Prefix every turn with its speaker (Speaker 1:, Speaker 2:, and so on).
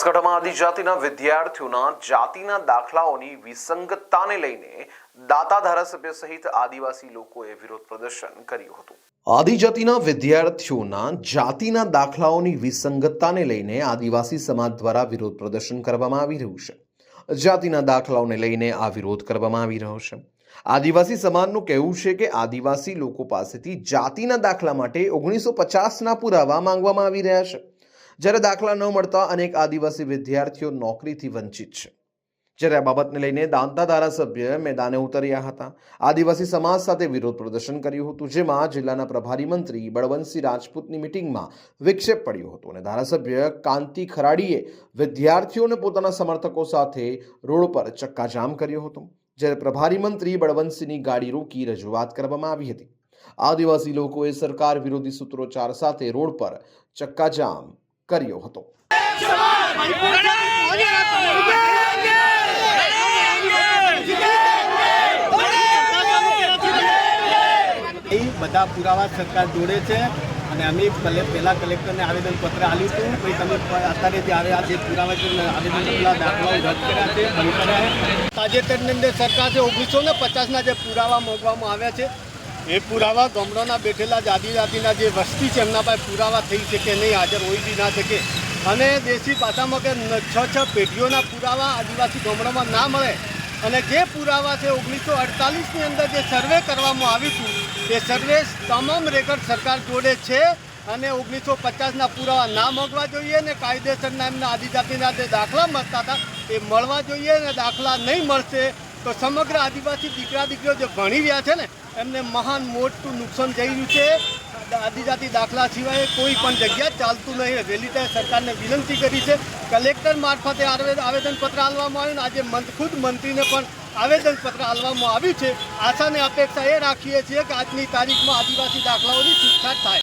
Speaker 1: બનાસકાંઠામાં આદિજાતિના વિદ્યાર્થીઓના જાતિના દાખલાઓની વિસંગતતાને લઈને દાતા ધારાસભ્ય સહિત આદિવાસી લોકોએ વિરોધ પ્રદર્શન કર્યું હતું. આદિજાતિના વિદ્યાર્થીઓના જાતિના દાખલાઓની વિસંગતતાને લઈને આદિવાસી સમાજ દ્વારા વિરોધ પ્રદર્શન કરવામાં આવી રહ્યું છે. જાતિના દાખલાઓને લઈને આ વિરોધ કરવામાં આવી રહ્યો છે. આદિવાસી સમાજનું કહેવું છે કે આદિવાસી લોકો પાસેથી જાતિના દાખલા માટે ઓગણીસો પચાસના પુરાવા માંગવામાં આવી રહ્યા છે. જ્યારે દાખલા ન મળતા અનેક આદિવાસી વિદ્યાર્થીઓ નોકરીથી વંચિત છે. જ્યારે આ બાબતને લઈને દાંતા ધારાસભ્ય મેદાને ઉતર્યા હતા. આદિવાસી સમાજ સાથે વિરોધ પ્રદર્શન કર્યું હતું, જેમાં જિલ્લાના પ્રભારી મંત્રી બળવંતસિંહ રાજપૂતની મિટિંગમાં વિક્ષેપ પડ્યો હતો અને ધારાસભ્ય કાંતિ ખરાડીએ વિદ્યાર્થીઓને પોતાના સમર્થકો સાથે રોડ પર ચક્કાજામ કર્યો હતો. જ્યારે પ્રભારી મંત્રી બળવંતસિંહની ગાડી રોકી રજૂઆત કરવામાં આવી હતી. આદિવાસી લોકોએ સરકાર વિરોધી સૂત્રોચ્ચાર સાથે રોડ પર ચક્કાજામ કર્યો હતો.
Speaker 2: એ બધા પુરાવા સરકાર જોડે છે અને અમે ભલે પહેલાં કલેક્ટરને આવેદનપત્ર આપ્યું હતું. પછી તમે અત્યારે જ્યારે આ જે પુરાવા છે ને આવેદનપત્રના દાખલાઓ રદ કર્યા છે તાજેતરની અંદર સરકાર છે, ઓગણીસો ને પચાસના જે પુરાવા મોકવામાં આવ્યા છે એ પુરાવા ગામડાના બેઠેલા જ આદિજાતિના જે વસ્તી છે, એમના પાસે પુરાવા થઈ શકે નહીં, હાજર હોય બી ના શકે. અને દેશી પાસામાં કે છ છ પેઢીઓના પુરાવા આદિવાસી ગામડામાં ના મળે. અને જે પુરાવા છે, ઓગણીસો અડતાલીસની અંદર જે સર્વે કરવામાં આવ્યું હતું, તે સર્વે તમામ રેકર્ડ સરકાર જોડે છે અને ઓગણીસો પચાસના પુરાવા ના મળવા જોઈએ ને કાયદેસરના એમના આદિજાતિના જે દાખલા મળતા હતા, એ મળવા જોઈએ ને દાખલા નહીં મળશે, તો સમગ્ર આદિવાસી દીકરા દીકરીઓ જે ભણી રહ્યા છે ને એમને મહાન મોટું નુકસાન થઈ રહ્યું છે. આદિજાતિ દાખલા સિવાય કોઈ પણ જગ્યા ચાલતું નહીં. વહેલી તકે સરકારને વિનંતી કરી છે. કલેક્ટર મારફતે આવેદ- આવેદનપત્ર આપવામાં આવ્યું આજે મંત ખુદ મંત્રીને પણ આવેદનપત્ર આપવામાં આવ્યું છે. આશાને અપેક્ષા એ રાખીએ છીએ કે આજની તારીખમાં આદિવાસી દાખલાઓની છૂટછાટ થાય.